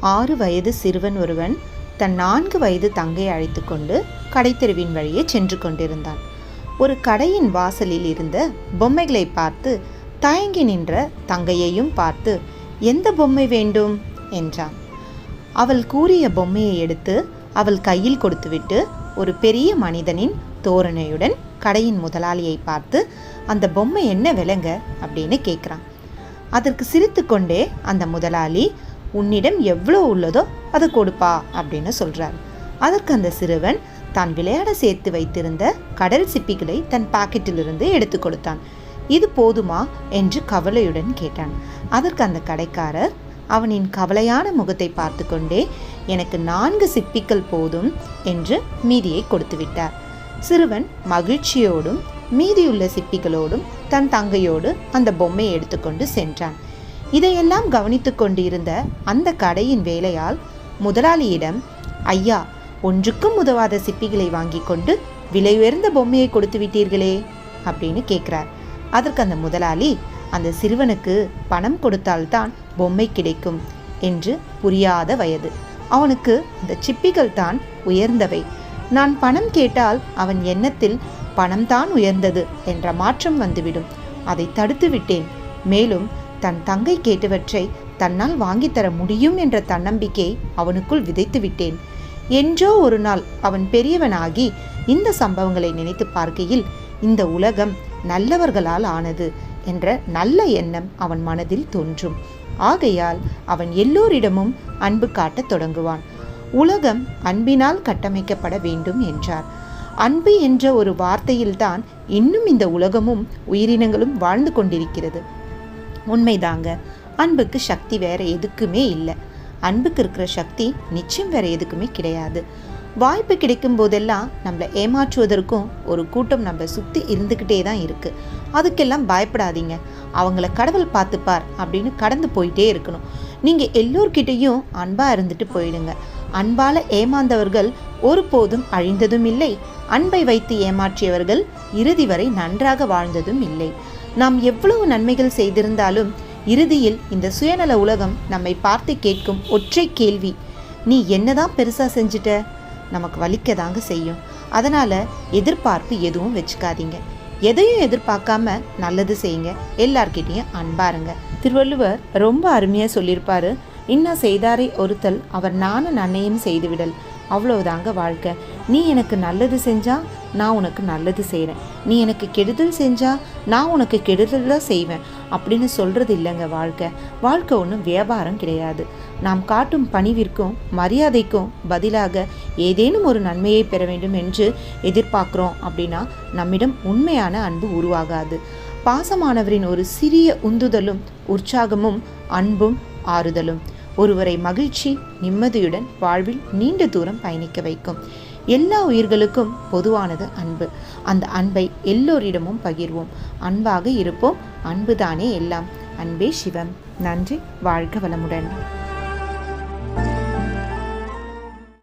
ஆறு வயது சிறுவன் ஒருவன் தன் நான்கு வயது தங்கையை அழைத்து கொண்டு கடைத்தெருவின் வழியே சென்று கொண்டிருந்தான். ஒரு கடையின் வாசலில் இருந்த பொம்மைகளை பார்த்து தயங்கி நின்ற தங்கையையும் பார்த்து எந்த பொம்மை வேண்டும்? என்றான். அவள் கூறிய பொம்மையை எடுத்து அவள் கையில் கொடுத்துவிட்டு ஒரு பெரிய மனிதனின் தோரணையுடன் கடையின் முதலாளியை பார்த்து அந்த பொம்மை என்ன விலங்க? அப்படின்னு கேட்குறான். அதற்கு சிரித்துக்கொண்டே அந்த முதலாளி உன்னிடம் எவ்வளோ உள்ளதோ அதை கொடுப்பா அப்படின்னு சொல்கிறார் அதற்கு அந்த சிறுவன் தான் விளையாட சேர்த்து வைத்திருந்த கடல் சிப்பிகளை தன் பாக்கெட்டிலிருந்து எடுத்து கொடுத்தான். இது போதுமா என்று கவலையுடன் கேட்டான். அதற்கு அந்த கடைக்காரர் அவனின் கவலையான முகத்தை பார்த்து கொண்டே எனக்கு நான்கு சிப்பிகள் போதும் என்று மீதியை கொடுத்து விட்டார். சிறுவன் மகிழ்ச்சியோடும் மீதியுள்ள சிப்பிகளோடும் தன் தங்கையோடு அந்த பொம்மையை எடுத்துக்கொண்டு சென்றான். இதையெல்லாம் கவனித்து கொண்டிருந்த அந்த கடையின் வேலையால் முதலாளியிடம் ஐயா ஒன்றுக்கும் உதவாத சிப்பிகளை வாங்கி கொண்டு விலை உயர்ந்த பொம்மையை கொடுத்து விட்டீர்களே அப்படின்னு கேட்குறார். அதற்கு அந்த முதலாளி அந்த சிறுவனுக்கு பணம் கொடுத்தால்தான் பொம்மை கிடைக்கும் என்று புரியாத வயது. அவனுக்கு இந்த சிப்பிகள் தான் உயர்ந்தவை. நான் பணம் கேட்டால் அவன் எண்ணத்தில் பணம்தான் உயர்ந்தது என்ற மாற்றம் வந்துவிடும். அதை தடுத்து விட்டேன். மேலும் தன் தங்கை கேட்டவற்றை தன்னால் வாங்கித்தர முடியும் என்ற தன்னம்பிக்கை அவனுக்குள் விதைத்து விட்டேன். என்றோ ஒரு நாள் அவன் பெரியவனாகி இந்த சம்பவங்களை நினைத்து பார்க்கையில் இந்த உலகம் நல்லவர்களால் ஆனது என்ற நல்ல எண்ணம் அவன் மனதில் தோன்றும். ஆகையால் அவன் எல்லோரிடமும் அன்பு காட்டத் தொடங்குவான். உலகம் அன்பினால் கட்டமைக்கப்பட வேண்டும் என்றார். அன்பு என்ற ஒரு வார்த்தையில்தான் இன்னும் இந்த உலகமும் உயிரினங்களும் வாழ்ந்து கொண்டிருக்கிறது. உண்மைதாங்க. அன்புக்கு சக்தி வேற எதுக்குமே இல்லை. அன்புக்கு இருக்கிற சக்தி நிச்சயம் வேற எதுக்குமே கிடையாது. வாய்ப்பு கிடைக்கும் போதெல்லாம் நம்மளை ஏமாற்றுவதற்கும் ஒரு கூட்டம் நம்ம சுற்றி இருந்துக்கிட்டே தான் இருக்குது அதுக்கெல்லாம் பயப்படாதீங்க. அவங்கள கடவுள் பார்த்துப்பார் அப்படின்னு கடந்து போயிட்டே இருக்கணும். நீங்கள் எல்லோர்கிட்டையும் அன்பாக இருந்துட்டு போயிடுங்க. அன்பால் ஏமாந்தவர்கள் ஒருபோதும் அழிந்ததும் இல்லை. அன்பை வைத்து ஏமாற்றியவர்கள் இறுதி வரை நன்றாக வாழ்ந்ததும் இல்லை. நாம் எவ்வளவு நன்மைகள் செய்திருந்தாலும் இறுதியில் இந்த சுயநல உலகம் நம்மை பார்த்து கேட்கும் ஒற்றை கேள்வி நீ என்னதான் பெருசா செஞ்சுட்ட? நமக்கு வலிக்க தாங்க செய்யும். அதனால எதிர்பார்ப்பு எதுவும் வச்சுக்காதீங்க. எதையும் எதிர்பார்க்காம நல்லது செய்யுங்க. எல்லார்கிட்டேயும் அன்பாருங்க. திருவள்ளுவர் ரொம்ப அருமையாக சொல்லியிருப்பாரு இன்னா செய்தாரை ஒருத்தல் அவர் நானும் நன்னையும் செய்துவிடல். அவ்வளவுதாங்க வாழ்க்கை. நீ எனக்கு நல்லது செஞ்சால் நான் உனக்கு நல்லது செய்கிறேன் நீ எனக்கு கெடுதல் செஞ்சால் நான் உனக்கு கெடுதல் தான் செய்வேன். அப்படின்னு சொல்கிறது இல்லைங்க வாழ்க்கை. வாழ்க்கை ஒன்றும் வியாபாரம் கிடையாது. நாம் காட்டும் பணிவிற்கும் மரியாதைக்கும் பதிலாக ஏதேனும் ஒரு நன்மையை பெற வேண்டும் என்று எதிர்பார்க்குறோம் அப்படின்னா நம்மிடம் உண்மையான அன்பு உருவாகாது. பாசமானவரின் ஒரு சிறிய உந்துதலும் உற்சாகமும் அன்பும் ஆறுதலும். ஒருவரை மகிழ்ச்சி நிம்மதியுடன் வாழ்வில் நீண்ட தூரம் பயணிக்க வைக்கும். எல்லா உயிர்களுக்கும் பொதுவானது அன்பு. அந்த அன்பை எல்லோரிடமும் பகிர்வோம். அன்பாக இருப்போம். அன்புதானே எல்லாம். அன்பே சிவம். நன்றி. வாழ்க வளமுடன்.